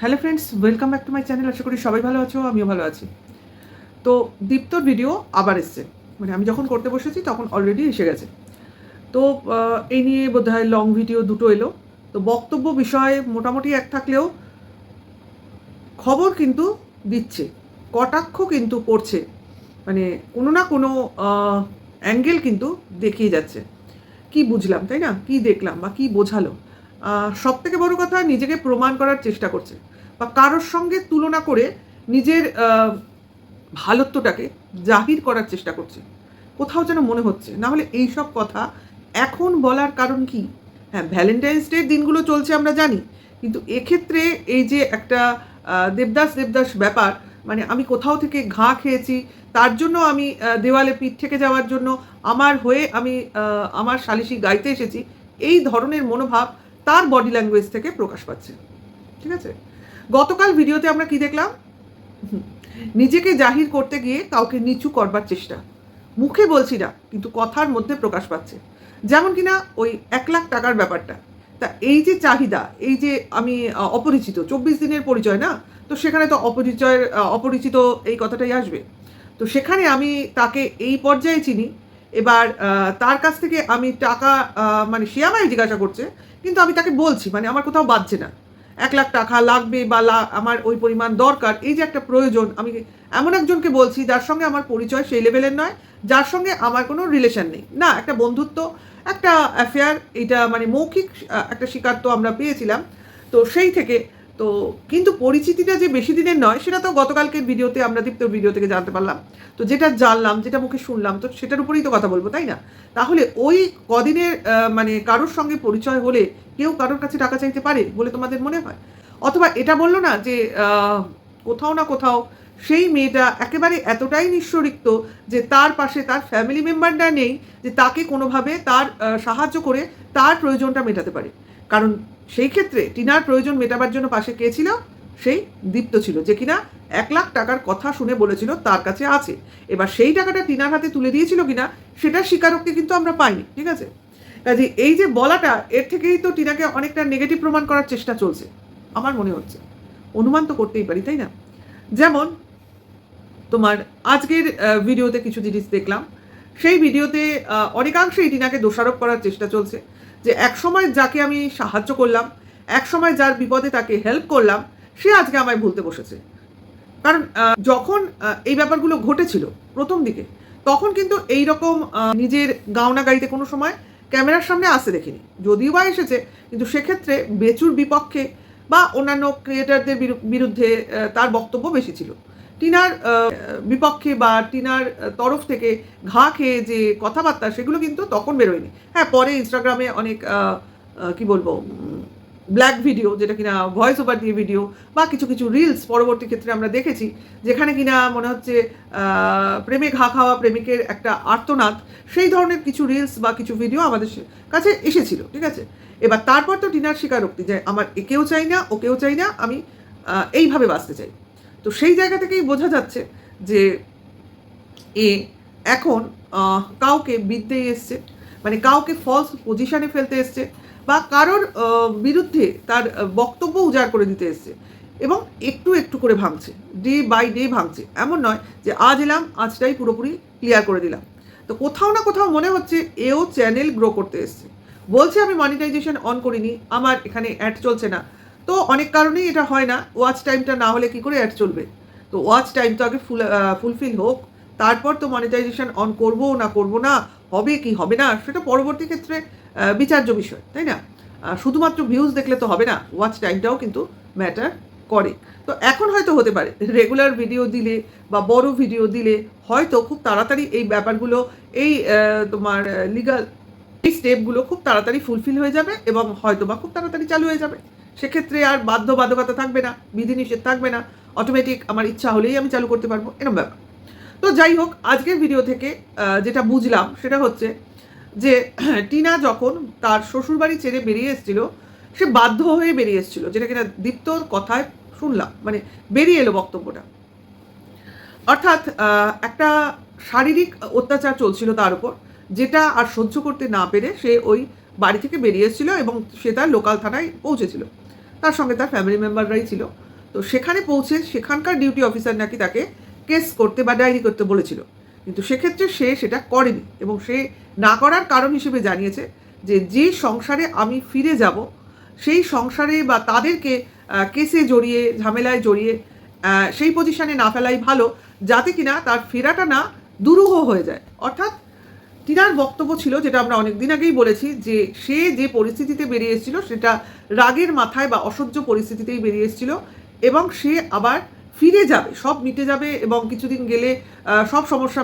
Hello friends welcome back to my channel আশা করি সবাই ভালো আছো, আমিও ভালো আছি। তো দীপ্তর ভিডিও আবার এসছে। মানে আমি যখন করতে বসেছি, তখন অলরেডি এসে গেছে। তো এই নিয়ে বোধহয় লং ভিডিও দুটো এলো। তো বক্তব্য বিষয়ে মোটামুটি এক থাকলেও খবর কিন্তু দিচ্ছে, কটাক্ষ কিন্তু পড়ছে মানে কোনো না কোনো অ্যাঙ্গেল কিন্তু দেখিয়ে যাচ্ছে। কি বুঝলাম, তাই না? কি দেখলাম বা কি বোঝালো? সব থেকে বড় কথা নিজেকে প্রমাণ করার চেষ্টা করছে। বা কারোর সঙ্গে তুলনা করে নিজের ভালত্বটাকে জাহির করার চেষ্টা করছে। কোথাও যেন মনে হচ্ছে। না হলে এই সব কথা এখন বলার কারণ কি? হ্যাঁ ভ্যালেন্টাইন্স ডের দিনগুলো চলছে আমরা জানি। কিন্তু এক্ষেত্রে এই যে একটা দেবদাস দেবদাস ব্যাপার মানে আমি কোথাও থেকে ঘা খেয়েছি, তার জন্য আমি দেওয়ালে পিঠ থেকে যাওয়ার জন্য আমার হয়ে আমি আমার সালিশি গাইতে এসেছি, এই ধরনের মনোভাব তার বডি ল্যাঙ্গুয়েজ থেকে প্রকাশ পাচ্ছে। ঠিক আছে? গতকাল ভিডিওতে আমরা কি দেখলাম? নিজেকে জাহির করতে গিয়ে কাউকে নিচু করবার চেষ্টা। মুখে বলছি না, কিন্তু কথার মধ্যে প্রকাশ পাচ্ছে। যেমন কিনা ওই এক লাখ টাকার ব্যাপারটা। তা এই যে চাহিদা, এই যে আমি অপরিচিত, চব্বিশ দিনের পরিচয় না? তো সেখানে তো অপরিচয়ের অপরিচিত এই কথাটাই আসবে। তো সেখানে আমি তাকে এই পর্যায়ে চিনি। এবার তার কাছ থেকে আমি টাকা মানে সে আমায় জিজ্ঞাসা করছে, কিন্তু আমি তাকে বলছি মানে আমার কোথাও বাজছে না। এক লাখ টাকা লাগবে বা আমার ওই পরিমাণ দরকার, এই যে একটা প্রয়োজন, আমি এমন একজনকে বলছি যার সঙ্গে আমার পরিচয় সেই লেভেলের নয়, যার সঙ্গে আমার কোনো রিলেশন নেই। না, একটা বন্ধুত্ব, একটা অ্যাফেয়ার এটা মানে মৌখিক একটা শিকার তো আমরা পেয়েছিলাম। তো সেই থেকে তো কিন্তু পরিচিতিটা যে বেশি দিনের নয়, সেটা তো গতকালকের ভিডিওতে আমরা দীপ্তর ভিডিও থেকে জানতে পারলাম। তো যেটা জানলাম, যেটা মুখে শুনলাম, তো সেটার উপরেই তো কথা বলব, তাই না? তাহলে ওই কদিনের মানে কারোর সঙ্গে পরিচয় হলে কেউ কারোর কাছে টাকা চাইতে পারে বলে তোমাদের মনে হয়? অথবা এটা বলল না যে কোথাও না কোথাও সেই মেয়েটা একেবারে এতটাই নিঃস্বরিক্ত যে তার পাশে তার ফ্যামিলি মেম্বারটা নেই, যে তাকে কোনোভাবে তার সাহায্য করে তার প্রয়োজনটা মেটাতে পারে। কারণ সেই ক্ষেত্রে টিনার প্রয়োজন মেটাবার জন্য পাশে কে ছিল? সেই দীপ্ত ছিল, যে কিনা এক লাখ টাকার কথা শুনে বলেছিল তার কাছে আছে। এবার সেই টাকাটা টিনার হাতে তুলে দিয়েছিল কিনা, সেটার স্বীকারোক্তি কিন্তু আমরা পাইনি, ঠিক আছে? কাজে এই যে বলাটা, এর থেকেই তো টিনাকে অনেকটা নেগেটিভ প্রমাণ করার চেষ্টা চলছে, আমার মনে হচ্ছে। অনুমান তো করতেই পারি, তাই না? যেমন তোমার আজকের ভিডিওতে কিছু জিনিস দেখলাম। সেই ভিডিওতে অনেকাংশেই টিনাকে দোষারোপ করার চেষ্টা চলছে। যে এক সময় যাকে আমি সাহায্য করলাম এক সময় যার বিপদে তাকে হেল্প করলাম, সে আজকে আমায় ভুলতে বসেছে। কারণ যখন এই ব্যাপারগুলো ঘটেছিল প্রথম দিকে, তখন কিন্তু এই রকম নিজের গাওনা গাড়িতে কোনো সময় ক্যামেরার সামনে আসতে দেখিনি। যদিও বা এসেছে, কিন্তু সেক্ষেত্রে বেচুর বিপক্ষে বা অন্যান্য ক্রিয়েটারদের বিরুদ্ধে তার বক্তব্য বেশি ছিল। টিনার বিপক্ষে বা টিনার তরফ থেকে ঘা খেয়ে যে কথাবার্তা, সেগুলো কিন্তু তখন বেরোয়নি। হ্যাঁ পরে ইনস্টাগ্রামে অনেক কি বলব ব্ল্যাক ভিডিও যেটা কিনা ভয়েস ওভার দিয়ে ভিডিও বা কিছু কিছু রিলস পরবর্তী ক্ষেত্রে আমরা দেখেছি, যেখানে কিনা মনে হচ্ছে প্রেমে ঘা খাওয়া প্রেমিকের একটা আর্তনাদ, সেই ধরনের কিছু রিলস বা কিছু ভিডিও আমাদের কাছে এসেছিল, ঠিক আছে? এবার তারপর তো টিনার স্বীকারোক্তি যে, আমার একেও চাই না, ওকেও চাই না, আমি এইভাবে বাঁচতে চাই। তো সেই জায়গা থেকেই বোঝা যাচ্ছে যে এ এখন কাউকে বিদ্যে এসছে মানে কাউকে ফলস পজিশনে ফেলতে এসছে, বা কারোর বিরুদ্ধে তার বক্তব্য উজাড় করে দিতে এসছে, এবং একটু একটু করে ভাঙছে ডে বাই ডে ভাঙছে। এমন নয় যে আজ এলাম, আজটাই পুরোপুরি ক্লিয়ার করে দিলাম। তো কোথাও না কোথাও মনে হচ্ছে এও চ্যানেল গ্রো করতে এসছে। বলছে আমি মনিটাইজেশন অন করিনি, আমার এখানে অ্যাড চলছে না তো অনেক কারণেই এটা হয় না। ওয়াচ টাইমটা না হলে কি করে অ্যাড চলবে? তো ওয়াচ টাইম তো আগে ফুল ফুলফিল হোক, তারপর তো মনিটাইজেশন অন করব না করব না, হবে কি হবে না, সেটা পরবর্তী ক্ষেত্রে বিচার্য বিষয়, তাই না? শুধুমাত্র ভিউজ দেখলে তো হবে না ওয়াচ টাইমটাও কিন্তু ম্যাটার করে। তো এখন হয়তো হতে পারে রেগুলার ভিডিও দিলে বা বড় ভিডিও দিলে হয়তো খুব তাড়াতাড়ি এই ব্যাপারগুলো, এই তোমার লিগাল এই স্টেপগুলো খুব তাড়াতাড়ি ফুলফিল হয়ে যাবে এবং হয়তো বা খুব তাড়াতাড়ি চালু হয়ে যাবে। সেক্ষেত্রে আর বাধ্যবাধকতা থাকবে না বিধিনিষেধ থাকবে না অটোমেটিক আমার ইচ্ছা হলেই আমি চালু করতে পারব এরকম ব্যাপার। তো যাই হোক, আজকের ভিডিও থেকে যেটা বুঝলাম সেটা হচ্ছে যে, টিনা যখন তার শ্বশুরবাড়ি ছেড়ে বেরিয়ে এসেছিল, সে বাধ্য হয়ে বেরিয়ে এসেছিল, যেটা কিনা দীপ্তর কথায় শুনলাম মানে বেরিয়ে এলো বক্তব্যটা। অর্থাৎ একটা শারীরিক অত্যাচার চলছিল তার উপর, যেটা আর সহ্য করতে না পেরে সে ওই বাড়ি থেকে বেরিয়ে এসেছিল এবং সে তার লোকাল থানায় পৌঁছেছিল। তার সঙ্গে তার ফ্যামিলি মেম্বাররাই ছিল। তো সেখানে পৌঁছে সেখানকার ডিউটি অফিসার নাকি তাকে কেস করতে বা ডায়েরি করতে বলেছিল। কিন্তু সেক্ষেত্রে সে সেটা করেনি এবং সে না করার কারণ হিসেবে জানিয়েছে যে যে সংসারে আমি ফিরে যাব, সেই সংসারে বা তাদেরকে কেসে জড়িয়ে, ঝামেলায় জড়িয়ে সেই পজিশনে না ফেলাই ভালো, যাতে কিনা তার ফেরাটা না দুরূহ হয়ে যায়। অর্থাৎ টিনার বক্তব্য ছিল, যেটা আমরা অনেক দিন আগেই বলেছি, যে সে যে পরিস্থিতিতে বেরিয়ে এসেছিল, সেটা রাগের মাথায় বা অসহ্য পরিস্থিতিতেই বেরিয়ে এসেছিল, এবং সে আবার ফিরে যাবে, সব মিটে যাবে এবং কিছুদিন গেলে সব সমস্যা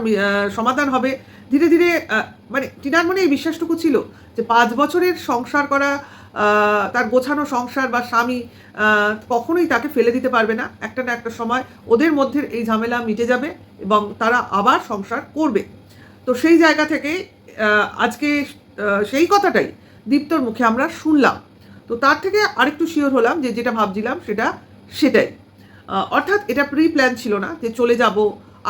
সমাধান হবে। ধীরে ধীরে মানে টিনার মনে এই বিশ্বাসটুকু ছিল, যে পাঁচ বছরের সংসার করা তার গোছানো সংসার বা স্বামী কখনোই তাকে ফেলে দিতে পারবে না। একটা না একটা সময় ওদের মধ্যে এই ঝামেলা মিটে যাবে এবং তারা আবার সংসার করবে। তো সেই জায়গা থেকে আজকে সেই কথাটাই দীপ্তর মুখে আমরা শুনলাম। তো তার থেকে আরেকটু শিওর হলাম যে যেটা ভাবছিলাম সেটা সেটাই। অর্থাৎ এটা প্রি প্ল্যান ছিল না যে চলে যাব,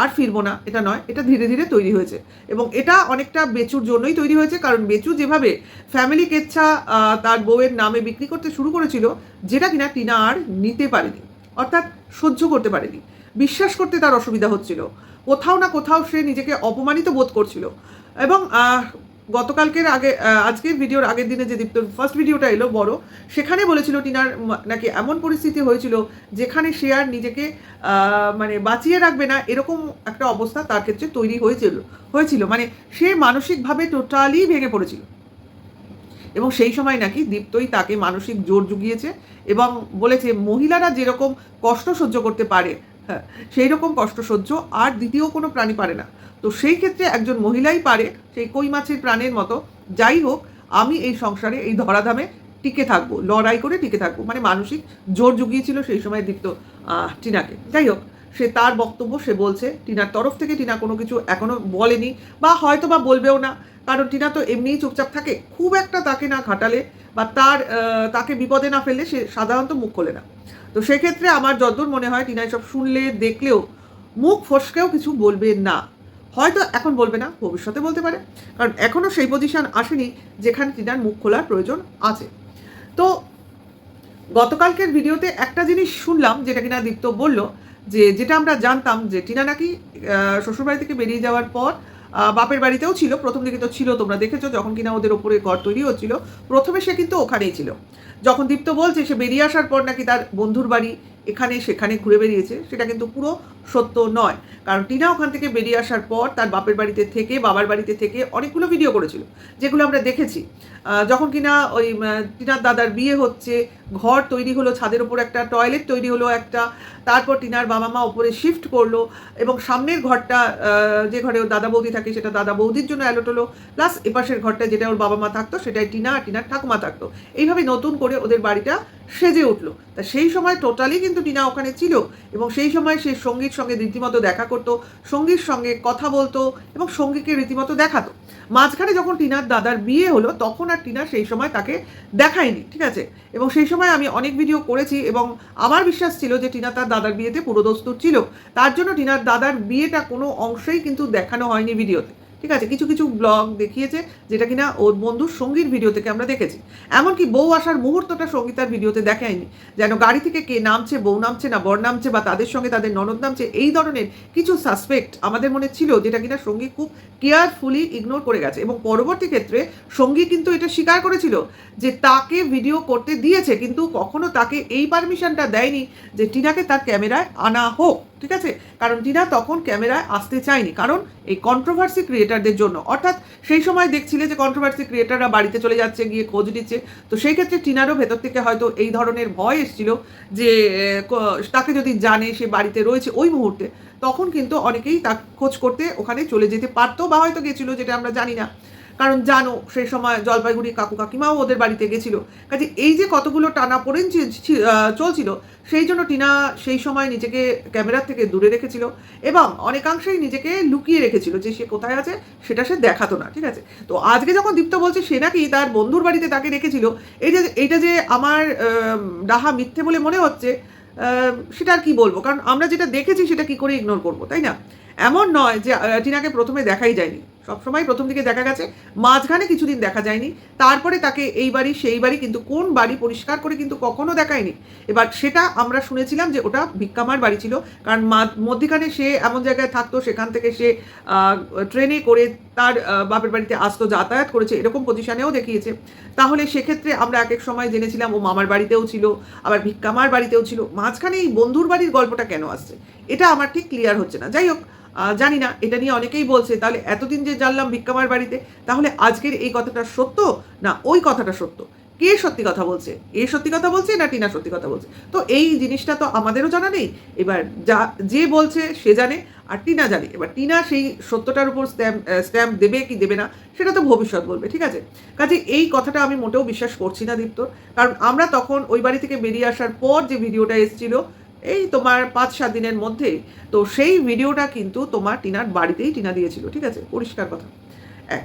আর ফিরবো না, এটা নয়, এটা ধীরে ধীরে তৈরি হয়েছে। এবং এটা অনেকটা বেচুর জন্যই তৈরি হয়েছে, কারণ বেচু যেভাবে ফ্যামিলি কেচ্ছা তার বউয়ের নামে বিক্রি করতে শুরু করেছিল, যেটা কিনা টিনা আর নিতে পারেনি, অর্থাৎ সহ্য করতে পারেনি। বিশ্বাস করতে তার অসুবিধা হচ্ছিল। কোথাও না কোথাও সে নিজেকে অপমানিত বোধ করছিল। এবং গতকালকের আগে আজকের ভিডিওর আগের দিনে যে দীপ্তর ফার্স্ট ভিডিওটা এলো বড়, সেখানে বলেছিল টিনার নাকি এমন পরিস্থিতি হয়েছিল যেখানে সে আর নিজেকে মানে বাঁচিয়ে রাখবে না, এরকম একটা অবস্থা তার ক্ষেত্রে তৈরি হয়েছিল হয়েছিল। মানে সে মানসিকভাবে টোটালি ভেঙে পড়েছিল। এবং সেই সময় নাকি দীপ্তই তাকে মানসিক জোর জুগিয়েছে এবং বলেছে, মহিলারা যেরকম কষ্ট সহ্য করতে পারে হ্যাঁ সেই রকম কষ্ট সহ্য আর দ্বিতীয় কোনো প্রাণী পারে না। তো সেই ক্ষেত্রে একজন মহিলাই পারে সেই কই মাছের প্রাণের মতো। যাই হোক, আমি এই সংসারে, এই ধরাধামে টিকে থাকব, লড়াই করে টিকে থাকব। মানে মানসিক জোর জুগিয়েছিল সেই সময় দীপ্ত টিনাকে। যাই হোক, সে তার বক্তব্য, সে বলছে, টিনার তরফ থেকে টিনা কোনো কিছু এখনও বলেনি বা হয়তো বা বলবেও না। কারণ টিনা তো এমনিই চুপচাপ থাকে। খুব একটা তাকে না ঘাটালে বা তার তাকে বিপদে না ফেললে সে সাধারণত মুখ খোলে না। তো সেক্ষেত্রে আমার যতদূর মনে হয় টিনা এসব শুনলে, দেখলেও মুখ ফসকেও কিছু বলবে না। হয়তো এখন বলবে না, ভবিষ্যতে বলতে পারে। কারণ এখনও সেই পজিশন আসেনি যেখানে টিনার মুখ খোলার প্রয়োজন আছে। তো গতকালকের ভিডিওতে একটা জিনিস শুনলাম, যেটা কিনা দীপ্ত বলল যে, যেটা আমরা জানতাম যে টিনা নাকি শ্বশুরবাড়ি থেকে বেরিয়ে যাওয়ার পর বাপের বাড়িতেও ছিল, প্রথম দিকে তো ছিল, তোমরা দেখেছ, যখন কিনা ওদের ওপরে ঘর তৈরি হচ্ছিল প্রথমে সে কিন্তু ওখানেই ছিল। যখন দীপ্ত বলছে সে বেরিয়ে আসার পর নাকি তার বন্ধুর বাড়ি এখানে, সেখানে ঘুরে বেরিয়েছে, সেটা কিন্তু পুরো সত্য নয়। কারণ টিনা ওখান থেকে বেরিয়ে আসার পর তার বাপের বাড়িতে থেকে, বাবার বাড়িতে থেকে অনেকগুলো ভিডিও করেছিল, যেগুলো আমরা দেখেছি। যখন কিনা ওই টিনার দাদার বিয়ে হচ্ছে, ঘর তৈরি হলো, ছাদের ওপর একটা টয়লেট তৈরি হলো একটা, তারপর টিনার বাবা মা ওপরে শিফট করল এবং সামনের ঘরটা যে ঘরে ওর দাদা বৌদি থাকে, সেটা দাদা বৌদির জন্য অ্যালোট হলো প্লাস এপাশের ঘরটা যেটা ওর বাবা মা থাকতো সেটাই টিনা আর টিনার ঠাকুমা থাকতো। এইভাবে নতুন করে ওদের বাড়িটা সেজে উঠল। তা সেই সময় টোটালি কিন্তু টিনা ওখানে ছিল এবং সেই সময় সে সঙ্গীর সঙ্গে রীতিমতো দেখা করতো, সঙ্গীর সঙ্গে কথা বলতো এবং সঙ্গীকে রীতিমতো দেখাতো। মাঝখানে যখন টিনার দাদার বিয়ে হলো, তখন আর টিনা সেই সময় তাকে দেখায়নি, ঠিক আছে? এবং সেই সময় আমি অনেক ভিডিও করেছি এবং আমার বিশ্বাস ছিল যে টিনা তার দাদার বিয়েতে পুরোদস্তুর ছিল। তার জন্য টিনার দাদার বিয়েটা কোনো অংশেই কিন্তু দেখানো হয়নি ভিডিওতে ঠিক আছে? কিছু কিছু ব্লগ দেখিয়েছে যেটা কিনা ওর বন্ধুর সঙ্গীর ভিডিও থেকে আমরা দেখেছি। এমনকি বউ আসার মুহূর্তটা সঙ্গীতার ভিডিওতে দেখায়নি। যেন গাড়ি থেকে কে নামছে, বউ নামছে না, বর নামছে বা তাদের সঙ্গে তাদের ননদ নামছে, এই ধরনের কিছু সাসপেক্ট আমাদের মনে ছিল যেটা কিনা সঙ্গী খুব কেয়ারফুলি ইগনোর করে গেছে। এবং পরবর্তী ক্ষেত্রে সঙ্গী কিন্তু এটা স্বীকার করেছিল যে তাকে ভিডিও করতে দিয়েছে, কিন্তু কখনো তাকে এই পারমিশনটা দেয়নি যে টিনাকে তার ক্যামেরায় আনা হোক। ঠিক আছে? কারণ টিনা তখন ক্যামেরায় আসতে চায়নি। কারণ এই কন্ট্রোভার্সি ক্রিয়েটারদের জন্য। অর্থাৎ সেই সময় দেখছিলে যে কন্ট্রোভার্সি ক্রিয়েটাররা বাড়িতে চলে যাচ্ছে, গিয়ে খোঁজ নিচ্ছে। তো সেই ক্ষেত্রে টিনারও ভেতর থেকে হয়তো এই ধরনের ভয় এসেছিল যে তাকে যদি জানে সে বাড়িতে রয়েছে ওই মুহূর্তে, তখন কিন্তু অনেকেই তা খোঁজ করতে ওখানে চলে যেতে পারতো বা হয়তো গেছিল, যেটা আমরা জানি না। কারণ জানো, সেই সময় জলপাইগুড়ি কাকু কাকিমাও ওদের বাড়িতে গেছিল। কাজে এই যে কতগুলো টানা পড়েন চলছিল, সেই জন্য টিনা সেই সময় নিজেকে ক্যামেরার থেকে দূরে রেখেছিল এবং অনেকাংশেই নিজেকে লুকিয়ে রেখেছিল যে সে কোথায় আছে সেটা সে দেখাতো না, ঠিক আছে? তো আজকে যখন দীপ্ত বলছে সে নাকি তার বন্ধুর বাড়িতে তাকে রেখেছিল, এই যে, এইটা যে আমার ডাহা মিথ্যে বলে মনে হচ্ছে সেটা আর কি বলব? কারণ আমরা যেটা দেখেছি সেটা কি করে ইগনোর করব, তাই না? এমন নয় যে টিনাকে প্রথমে দেখাই যায়নি। সবসময় প্রথম দিকে দেখা গেছে, মাঝখানে কিছুদিন দেখা যায়নি। তারপরে তাকে এই বাড়ি, সেই বাড়ি কিন্তু কোন বাড়ি পরিষ্কার করে কিন্তু কখনো দেখায়নি। এবার সেটা আমরা শুনেছিলাম যে ওটা ভিক্ষামার বাড়ি ছিল, কারণ মধ্যিখানে সে এমন জায়গায় থাকতো, সেখান থেকে সে ট্রেনে করে তার বাপের বাড়িতে আসতো, যাতায়াত করেছে, এরকম পজিশনেও দেখিয়েছে। তাহলে সেক্ষেত্রে আমরা এক এক সময় জেনেছিলাম ও মামার বাড়িতেও ছিল, আবার ভিক্ষামার বাড়িতেও ছিল। মাঝখানে এই বন্ধুর বাড়ির গল্পটা কেন আসছে? এটা আমার ঠিক ক্লিয়ার হচ্ছে না। যাই হোক জানি না, এটা নিয়ে অনেকেই বলছে, তাহলে এতদিন যে জানলাম ভিক্ষামার বাড়িতে, তাহলে আজকের এই কথাটা সত্য না ওই কথাটা সত্য? কে সত্যি কথা বলছে? এ সত্যি কথা বলছে না টিনা সত্যি কথা বলছে? তো এই জিনিসটা তো আমাদেরও জানা নেই। এবার যা, যে বলছে সে জানে, আর টিনা জানে। এবার টিনা সেই সত্যটার উপর স্ট্যাম্প স্ট্যাম্প দেবে কি দেবে না, সেটা তো ভবিষ্যৎ বলবে, ঠিক আছে? কাজে এই কথাটা আমি মোটেও বিশ্বাস করছি না দীপ্ত কারণ আমরা তখন ওই বাড়ি থেকে বেরিয়ে আসার পর যে ভিডিওটা এসেছিল এই তোমার পাঁচ, সাত দিনের মধ্যেই তো সেই ভিডিওটা কিন্তু তোমার টিনার বাড়িতেই টিনা দিয়েছিল, ঠিক আছে? পরিষ্কার কথা। এক।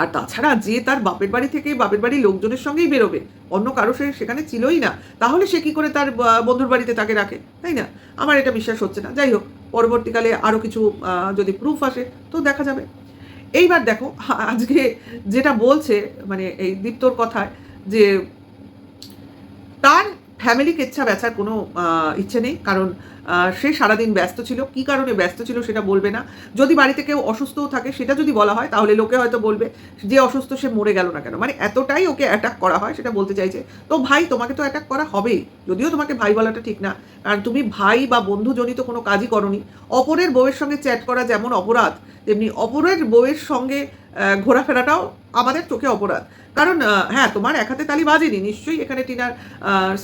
আর তাছাড়া যে তার বাপের বাড়ি থেকে বাপের বাড়ির লোকজনের সঙ্গেই বেরোবে, অন্য কারও সে সেখানে ছিলই না, তাহলে সে কি করে তার বন্ধুর বাড়িতে তাকে রাখে, তাই না? আমার এটা বিশ্বাস হচ্ছে না। যাই হোক, পরবর্তীকালে আরও কিছু যদি প্রুফ আসে, তো দেখা যাবে। এইবার দেখো, আজকে যেটা বলছে মানে এই দীপ্তর কথায় যে তার ফ্যামিলি কেচ্ছা বেচার কোনো ইচ্ছে নেই। কারণ সে সারাদিন ব্যস্ত ছিল। কি কারণে ব্যস্ত ছিল সেটা বলবে না। যদি বাড়িতে কেউ অসুস্থও থাকে, সেটা যদি বলা হয়, তাহলে লোকে হয়তো বলবে যে অসুস্থ সে মরে গেল না কেন। মানে এতটাই ওকে অ্যাটাক করা হয়, সেটা বলতে চাইছে। তো ভাই, তোমাকে তো অ্যাটাক করা হবেই। যদিও তোমাকে ভাই বলাটা ঠিক না। কারণ তুমি ভাই বা বন্ধুজনিত কোনো কাজই করনি। অপরের বউয়ের সঙ্গে চ্যাট করা যেমন অপরাধ, তেমনি অপরের বউয়ের সঙ্গে ঘোরাফেরাটাও আমাদের চোখে অপরাধ। কারণ হ্যাঁ তোমার এক হাতে তালি বাজেনি, নিশ্চয়ই এখানে টিনার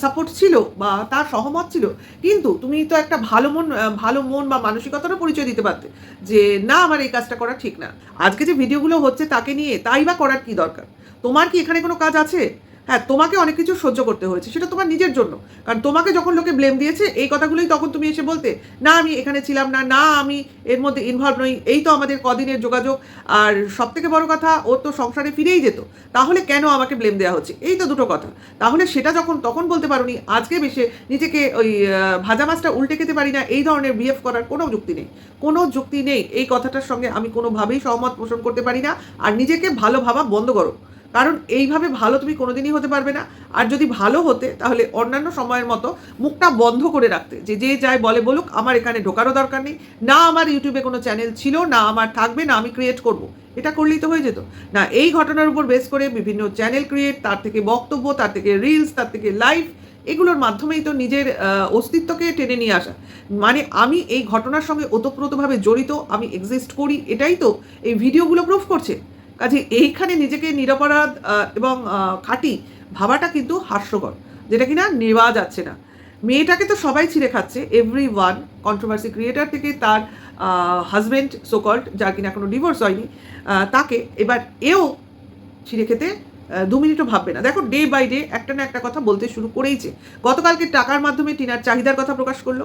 সাপোর্ট ছিল বা তার সহমত ছিল। কিন্তু তুমি তো একটা ভালো মন ভালো মন বা মানসিকতারও পরিচয় দিতে পারতে যে, না, আমার এই কাজটা করা ঠিক না। আজকে যে ভিডিওগুলো হচ্ছে তাকে নিয়ে, তাই বা করার কি দরকার? তোমার কি এখানে কোনো কাজ আছে? হ্যাঁ তোমাকে অনেক কিছু সহ্য করতে হয়েছে, সেটা তোমার নিজের জন্য। কারণ তোমাকে যখন লোকে ব্লেম দিয়েছে, এই কথাগুলোই তখন তুমি এসে বলতে, না, আমি এখানে ছিলাম না না, আমি এর মধ্যে ইনভলভ নই। এই তো আমাদের কদিনের যোগাযোগ। আর সব থেকে বড় কথা, ও তো সংসারে ফিরেই যেত। তাহলে কেন আমাকে ব্লেম দেওয়া হচ্ছে? এই তো দুটো কথা। তাহলে সেটা যখন, তখন বলতে পারোনি, আজকে বেশি নিজেকে ওই ভাজা মাছটা উল্টে খেতে পারি না, এই ধরনের বিহেভ করার কোনো যুক্তি নেই। কোনো যুক্তি নেই, এই কথাটার সঙ্গে আমি কোনোভাবেই সহমত পোষণ করতে পারি না। আর নিজেকে ভালো ভাবা বন্ধ করো। কারণ এইভাবে ভালো তুমি কোনোদিনই হতে পারবে না। আর যদি ভালো হতে, তাহলে অন্যান্য সময়ের মতো মুখটা বন্ধ করে রাখতে। যে যে যায় বলে বলুক, আমার এখানে ঢোকারও দরকার নেই। না আমার ইউটিউবে কোনো চ্যানেল ছিল, না আমার থাকবে, না আমি ক্রিয়েট করব। এটা করলেই তো হয়ে যেত। না, এই ঘটনার উপর বেস করে বিভিন্ন চ্যানেল ক্রিয়েট তার থেকে বক্তব্য, তার থেকে রিলস তার থেকে লাইভ এগুলোর মাধ্যমেই তো নিজের অস্তিত্বকে টেনে নিয়ে আসা। মানে আমি এই ঘটনার সঙ্গে ওতপ্রোতভাবে জড়িত, আমি এক্সিস্ট করি, এটাই তো এই ভিডিওগুলো প্রুফ করছে। কাজে এইখানে নিজেকে নিরপরাধ এবং খাঁটি ভাবাটা কিন্তু হাস্যকর, যেটা কিনা নেওয়া যাচ্ছে না। মেয়েটাকে তো সবাই ছিঁড়ে খাচ্ছে এভরি ওয়ান কন্ট্রোভার্সি ক্রিয়েটার থেকে তার হাজব্যান্ড সোকল্ড যার কিনা এখনও ডিভোর্স হয়নি তাকে এবার এও ছিঁড়ে খেতে দু মিনিটও ভাববে না। দেখো ডে বাই ডে একটা না একটা কথা বলতে শুরু করেইছে। গতকালকে টাকার মাধ্যমে টিনার চাহিদার কথা প্রকাশ করল,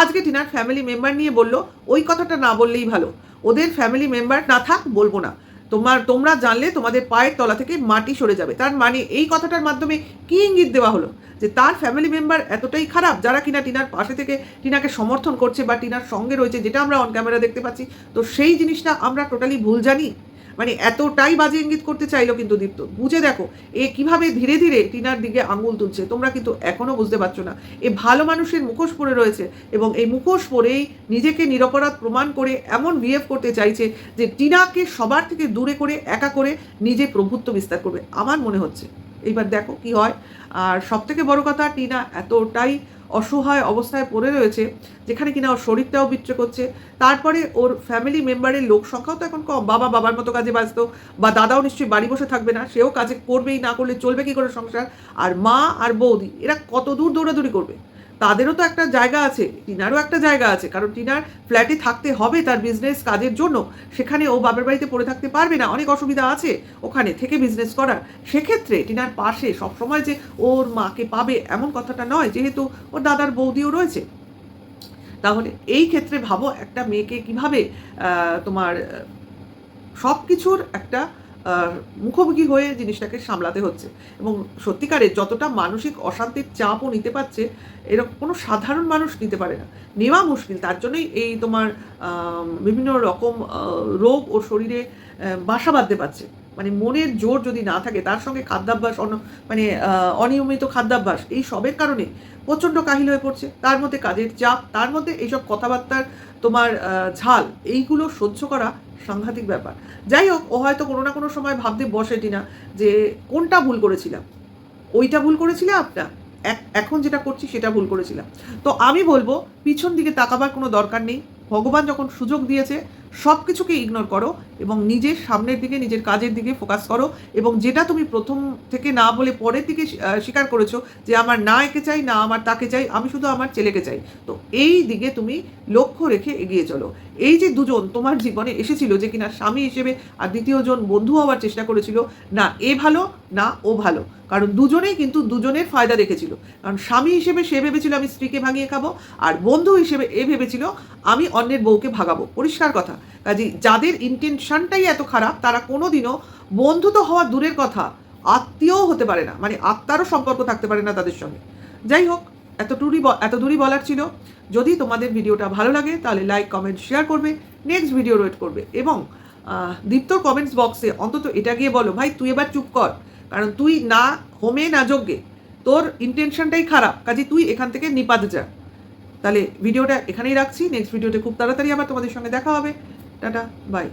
আজকে টিনার ফ্যামিলি মেম্বার নিয়ে বলল, ওই কথাটা না বললেই ভালো। ওদের ফ্যামিলি মেম্বার না থাক, বলব না। তোমার, তোমরা জানলে তোমাদের পায়ের তলা থেকে মাটি সরে যাবে। তার মানে এই কথাটার মাধ্যমে কি ইঙ্গিত দেওয়া হলো? যে তার ফ্যামিলি মেম্বার এতটাই খারাপ, যারা কিনা টিনার পাশে থেকে টিনাকে সমর্থন করছে বা টিনার সঙ্গে রয়েছে, যেটা আমরা অন ক্যামেরা দেখতে পাচ্ছি, তো সেই জিনিসটা আমরা টোটালি ভুল জানি। মানে এতটাই বাজে ইঙ্গিত করতে চাইলো কিন্তু দীপ্ত। বুঝে দেখো, এ কীভাবে ধীরে ধীরে টিনার দিকে আঙুল তুলছে, তোমরা কিন্তু এখনও বুঝতে পারছ না। এ ভালো মানুষের মুখোশ পরে রয়েছে এবং এই মুখোশ পরেই নিজেকে নিরপরাধ প্রমাণ করে এমন বিহেভ করতে চাইছে যে টিনাকে সবার থেকে দূরে করে, একা করে নিজে প্রভুত্ব বিস্তার করবে। আমার মনে হচ্ছে। এইবার দেখো কি হয়। আর সব থেকে বড় কথা, টিনা এতটাই অসহায় অবস্থায় পড়ে রয়েছে, যেখানে কিনা ওর শরীরটাও বিচ্রে করছে। তারপরে ওর ফ্যামিলি মেম্বারের লোক সংখ্যাও তো এখন কম। বাবা বাবার মতো কাজে ব্যস্ত, বা দাদাও নিশ্চয়ই বাড়ি বসে থাকবে না, সেও কাজে করবেই না, করলে চলবে কি করে সংসার? আর মা আর বৌদি, এরা কত দূর দৌড়াদৌড়ি করবে? তাদেরও তো একটা জায়গা আছে, টিনারও একটা জায়গা আছে, কারণ টিনার ফ্ল্যাটে থাকতে হবে তার বিজনেস কাজের জন্য। সেখানে ও বাবার বাড়িতে পড়ে থাকতে পারবে না, অনেক অসুবিধা আছে ওখানে থেকে বিজনেস করার। সেক্ষেত্রে টিনার পাশে সবসময় যে ওর মাকে পাবে এমন কথাটা নয়, যেহেতু ওর দাদার বৌদিও রয়েছে। তাহলে এই ক্ষেত্রে ভাবো একটা মেয়েকে কীভাবে তোমার সব কিছুর একটা মুখোমুখি হয়ে জিনিসটাকে সামলাতে হচ্ছে। এবং সত্যিকারের যতটা মানসিক অশান্তির চাপও নিতে পারছে এরকম কোনো সাধারণ মানুষ নিতে পারে না। নেওয়া মুশকিল, তার জন্যই এই তোমার বিভিন্ন রকম রোগ ও শরীরে বাসা বাঁধতে পারছে। মানে মনের জোর যদি না থাকে, তার সঙ্গে খাদ্যাভ্যাস, অন মানে অনিয়মিত খাদ্যাভ্যাস, এই সবের কারণে প্রচণ্ড কাহিল হয়ে পড়ছে। তার মধ্যে কাজের চাপ, তার মধ্যে এইসব কথাবার্তার তোমার ঝাল, এইগুলো সহ্য করা সাংঘাতিক ব্যাপার। যাই হোক, ও হয়তো কোনো না কোনো সময় ভাবতে বসে টিনা যে কোনটা ভুল করেছিলাম। ওইটা ভুল করেছিলাম আপনার এখন যেটা করছি সেটা ভুল করেছিলাম। তো আমি বলব, পিছন দিকে তাকাবার কোনো দরকার নেই। ভগবান যখন সুযোগ দিয়েছে সব কিছুকে ইগনোর করো এবং নিজের সামনের দিকে, নিজের কাজের দিকে ফোকাস করো এবং যেটা তুমি প্রথম থেকে না বলে পরের দিকে স্বীকার করেছ যে আমার না একে চাই, না আমার তাকে চাই, আমি শুধু আমার ছেলেকে চাই। তো এই দিকে তুমি লক্ষ্য রেখে এগিয়ে চলো। এই যে দুজন তোমার জীবনে এসেছিল যে কিনা স্বামী হিসেবে আর দ্বিতীয়জন বন্ধু হওয়ার চেষ্টা করেছিল, না, এ ভালো, না, ও ভালো। কারণ দুজনেই কিন্তু দুজনের ফায়দা দেখেছিল। কারণ স্বামী হিসেবে সে ভেবেছিল, আমি স্ত্রীকে ভাঙিয়ে খাব আর বন্ধু হিসেবে এ ভেবেছিল, আমি অন্যের বউকে ভাগাবো পরিষ্কার কথা। কাজে যাদের ইন্টেনশনটাই এত খারাপ, তারা কোনোদিনও বন্ধু তো হওয়া দূরের কথা, আত্মীয়ও হতে পারে না। মানে আত্মারও সম্পর্ক থাকতে পারে না তাদের সঙ্গে। যাই হোক এত দূরই ব- এত দূরই বলার ছিল। যদি তোমাদের ভিডিওটা ভালো লাগে, তাহলে লাইক কমেন্ট শেয়ার করবে। নেক্সট ভিডিও ওয়েট করবে। এবং দীপ্তর কমেন্টস বক্সে অন্তত এটা গিয়ে বলো, ভাই, তুই এবার চুপ কর। কারণ তুই না হোমে না যোগ্যে তোর ইন্টেনশনটাই খারাপ। কাজে তুই এখান থেকে নিপাত যা। তাহলে ভিডিওটা এখানেই রাখছি। নেক্সট ভিডিওতে খুব তাড়াতাড়ি আবার তোমাদের সঙ্গে দেখা হবে। Tata bye